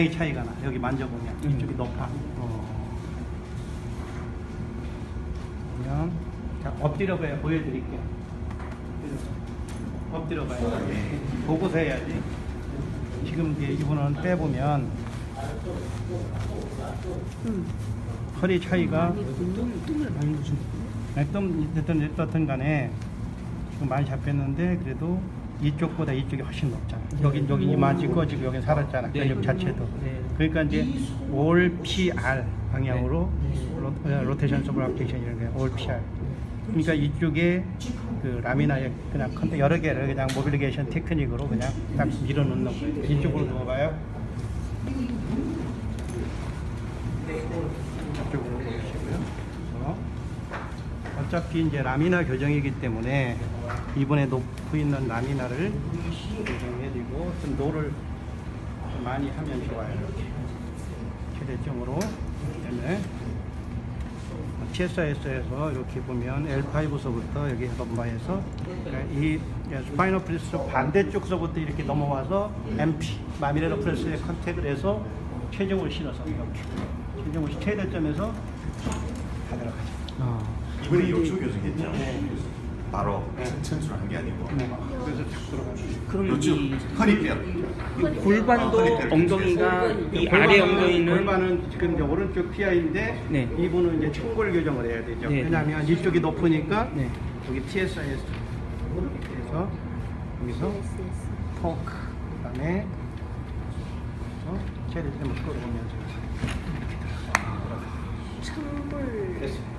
이 차이가 나. 여기 만져보면 음. 이쪽이 높아. 어. 자 엎드려 봐요. 보여드릴게요. 엎드려 봐요. 보고서 해야지. 지금 이제 이분은 빼보면 허리 차이가 네, 좀 됐든 어떤 간에 지금 많이 잡혔는데 그래도 이쪽보다 이쪽이 훨씬 높잖아. 여긴 여기 이만치 꺼지고 여기 살았잖아. 네. 근육 자체도. 네. 그러니까 이제 올 PR 방향으로 네. 로, 서블 application 이런 게 올 PR. 그러니까 이쪽에 그 라미나에 그냥 컨테 여러 개를 그냥 모빌리게이션 테크닉으로 그냥 딱 밀어넣는 거예요. 이쪽으로 누워봐요. 이쪽으로 놓으시고요. 그래서 어차피 이제 라미나 교정이기 때문에 이번에 놓고 있는 라미나를 교정해드리고 좀 노를 좀 많이 하면 좋아요. 이렇게 최대점으로 그다음에 TSIS에서 이렇게 보면 L5서부터 여기 럼바에서 그러니까 이 스파이너 프레스 반대쪽서부터 이렇게 넘어와서 MP 마미레로 프레스에 컨택을 해서 체중을 실어서 이렇게 실- 최대점에서 다 들어가죠. 아. 이번에 욕조 교정했죠? 네. 바로 천수를 한 게 아니고 네. 그래서 탁 들어가죠. 그럼 요즘 이 허리뼈 골반도 아, 허리뼈를 엉덩이가 이 아래 엉덩이는 골반은 지금 이제 오른쪽 PI인데 네. 이분은 이제 청골 교정을 해야 되죠. 네. 왜냐하면 이쪽이 높으니까 네. 여기 TSIS 그래서 여기서 토크 그다음에 그래서 체를 좀 끌어오면서 청불 됐어요.